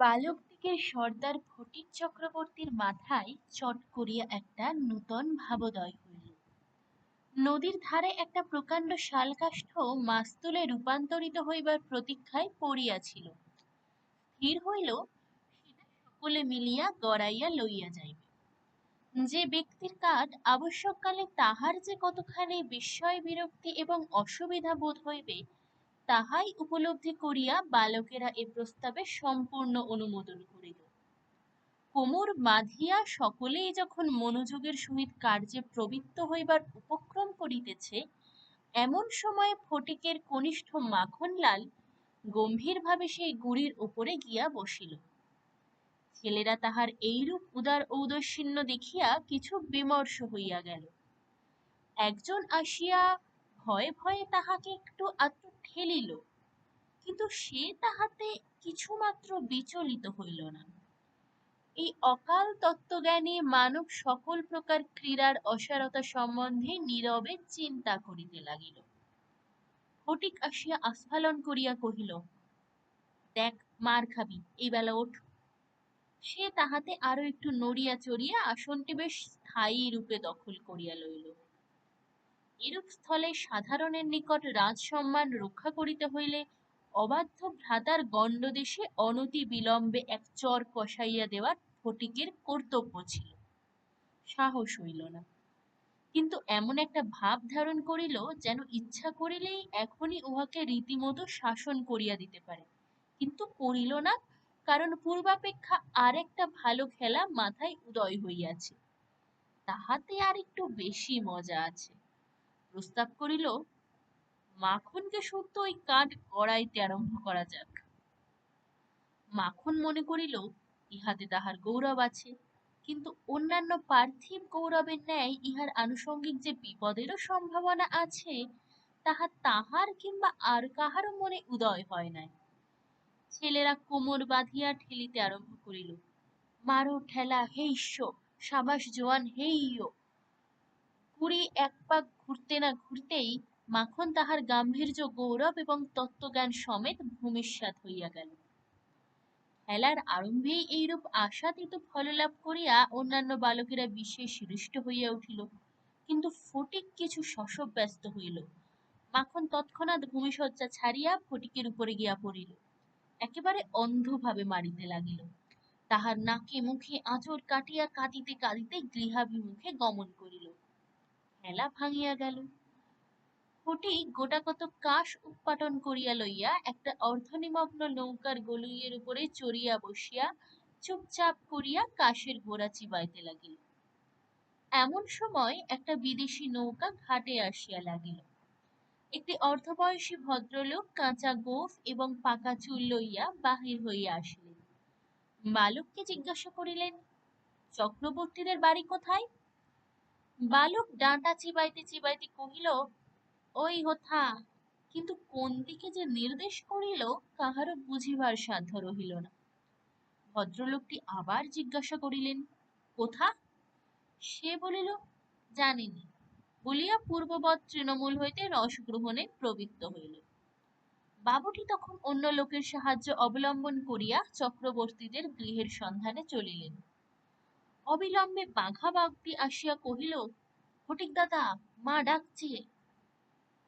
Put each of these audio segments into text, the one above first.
বালকদিগের সর্দার ফটিক চক্রবর্তীর মাথায় চট করিয়া একটা নূতন ভাবোদয় হইল। নদীর ধারে একটা প্রকাণ্ড শালকাষ্ঠ মাস্তুলে রূপান্তরিত হইবার প্রতীক্ষায় পড়িয়াছিল। স্থির হইল সকলে মিলিয়া গড়াইয়া লইয়া যাইবে। যে ব্যক্তির কাঠ আবশ্যককালে তাহার যে কতখানি বিস্ময় বিরক্তি এবং অসুবিধা বোধ হইবে তাহাই উপলব্ধি করিয়া বালকেরা এ প্রস্তাবে সম্পূর্ণ অনুমোদন করিল। কোমর বাঁধিয়া সকলেই যখন মনোযোগের সহিত কার্যে প্রবৃত্ত হইবার উপক্রম করিতেছে, এমন সময় ফটিকের কনিষ্ঠ মাখনলাল গম্ভীরভাবে সেই গুড়ির উপরে গিয়া বসিল। ছেলেরা তাহার এইরূপ উদার ঔদাসীন্য দেখিয়া কিছু বিমর্ষ হইয়া গেল। একজন আসিয়া ভয়ে ভয়ে তাহাকে একটু আধটু ঠেলিল কিন্তু সে তাহাতে কিছুমাত্র বিচলিত হইল না। এই অকাল তত্ত্বজ্ঞানী মানব সকল প্রকার ক্রীড়ার অসারতা সম্বন্ধে নীরবে চিন্তা করিতে লাগিল। ফটিক আসিয়া আস্ফালন করিয়া কহিল, দেখ, মার খাবি এই বেলা ওঠ। সে তাহাতে আরও একটু নড়িয়া চড়িয়া আসনটি বেশ স্থায়ী রূপে দখল করিয়া লইল। এরূপ স্থলে সাধারণের নিকট রাজ সম্মান রক্ষা করিতে হইলে অবাধ্য ভ্রাতার গণ্ডদেশে অনতি বিলম্বে এক চর কষাইয়া দেওয়ার ফটিকের কর্তব্য ছিল। সাহস হইল না। কিন্তু এমন একটা ভাব ধারণ করিল যেন ইচ্ছা করিলেই এখনই উহাকে রীতিমতো শাসন করিয়া দিতে পারে। কিন্তু করিল না, কারণ পূর্বাপেক্ষা আরেকটা ভালো খেলা মাথায় উদয় হইয়াছে। তাহাতে আর একটু বেশি মজা আছে। প্রস্তাব করিল, মাখনকে সত্য ওই কাঠ গড়াইতে আরম্ভ করা যাক। মাখন মনে করিল, ইহাতে তাহার গৌরব আছে, কিন্তু অন্যান্য পার্থিব গৌরবের ন্যায় ইহার আনুষঙ্গিক যে বিপদেরও সম্ভাবনা আছে, তাহা তাহার কিংবা আর কাহারও মনে উদয় হয় নাই। ছেলেরা কোমর বাঁধিয়া ঠেলিতে আরম্ভ করিল, মারো ঠেলা হেইস্য সাবাস জোয়ান হেইয় কুড়ি এক পাক ঘুরতে না ঘুরতেই মাখন তাহার গাম্ভীর্য, গৌরব এবং তত্ত্বজ্ঞান সমেত ভূমিষ্যাত হইয়া গেল। খেলার আরম্ভেই এইরূপ আশাতীত ফললাভ করিয়া অন্যান্য বালকেরা বিশেষ হৃষ্ট হইয়া উঠিল, কিন্তু ফটিক কিছু শশব ব্যস্ত হইল। মাখন তৎক্ষণাৎ ভূমিসজ্জা ছাড়িয়া ফটিকের উপরে গিয়া পড়িল, একেবারে অন্ধভাবে মারিতে লাগিল। তাহার নাকে মুখে আঁচড় কাটিয়া কাঁদিতে কাঁদিতে গৃহাভিমুখে গমন করিল। খেলা ভাঙিয়া গেল। ফটিক গোটা কত কাশ উৎপাটন করিয়া লইয়া একটা অর্ধনিমগ্ন নৌকার গলুইয়ের উপরে চড়িয়া বসিয়া চুপচাপ করিয়া কাশের গোড়া চিবাইতে লাগিল। এমন সময় একটা বিদেশি নৌকা ঘাটে আসিয়া লাগিল। একটি অর্ধবয়সী ভদ্রলোক কাঁচা গোফ এবং পাকা চুল লইয়া বাহির হইয়া আসিলেন। বালককে জিজ্ঞাসা করিলেন, চক্রবর্তীদের বাড়ি কোথায়? বালক ডাঁটা চিবাইতে চিবাইতে কহিল, ওই হোথা কিন্তু কোন দিকে যে নির্দেশ করিল কাহারও বুঝিবার সাধ্য রহিল না। ভদ্রলোকটি আবার জিজ্ঞাসা করিলেন, কোথা? সে বলিল, জানিনি। বলিয়া পূর্ববৎ তৃণমূল হইতে রস গ্রহণে প্রবৃত্ত হইল। বাবুটি তখন অন্য লোকের সাহায্য অবলম্বন করিয়া চক্রবর্তীদের গৃহের সন্ধানে চলিলেন। অবিলম্বে বাঘা বাগটি আসিয়া কহিল, ফটিক দাদা, মা ডাকছে।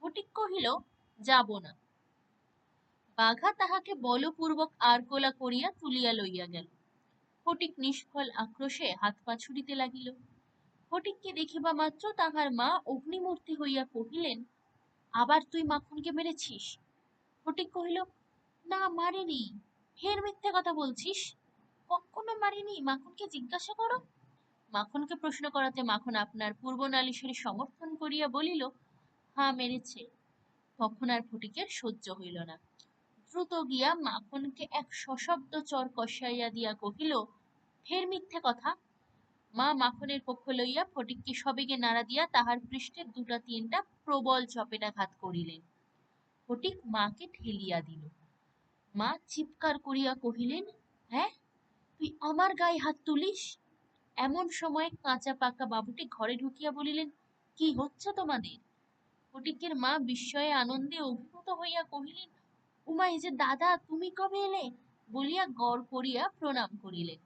ফটিক কহিল, যাব না। বাঘা তাহাকে বলপূর্বক আরকোলা করিয়া তুলিয়া লইয়া গেল। ফটিক নিষ্ফল আক্রোশে হাত পা ছুড়িতে লাগিল। ফটিককে দেখিবা মাত্র তাহার মা অগ্নিমূর্তি হইয়া কহিলেন, আবার তুই মাখনকে মেরেছিস? ফটিক কহিল, না, মারিনি। ফের মিথ্যে কথা বলছিস? কখনো মারিনি মাখনকে জিজ্ঞাসা করো। মাখনকে প্রশ্ন করাতে মাখন আপনার পূর্ব নালিশের সমর্থন করিয়া বলিল, হা, মেরেছে। তখন আর ফটিকের সহ্য হইল না। দ্রুত গিয়া মাখনকে এক সশব্দ চর কষাইয়া দিয়া কহিল, ফের মিথ্যে কথা। মা মাখনের পক্ষ লইয়া ফটিককে সবেগে নাড়া দিয়া তাহার পৃষ্ঠের দুটা তিনটা প্রবল চপেটাঘাত করিলেন। ফটিক মাকে ঠেলিয়া দিল। মা চিৎকার করিয়া কহিলেন হ্যাঁ তুই আমার গায়ে হাত তুলিস? এমন সময় কাঁচা পাকা বাবুটি ঘরে ঢুকিয়া বলিলেন, কি হচ্ছে তোমাদের? ফটিকের মা বিস্ময়ে আনন্দে অভিভূত হইয়া কহিলেন উমা এই যে দাদা, তুমি কবে এলে? বলিয়া গড় করিয়া প্রণাম করিলেন।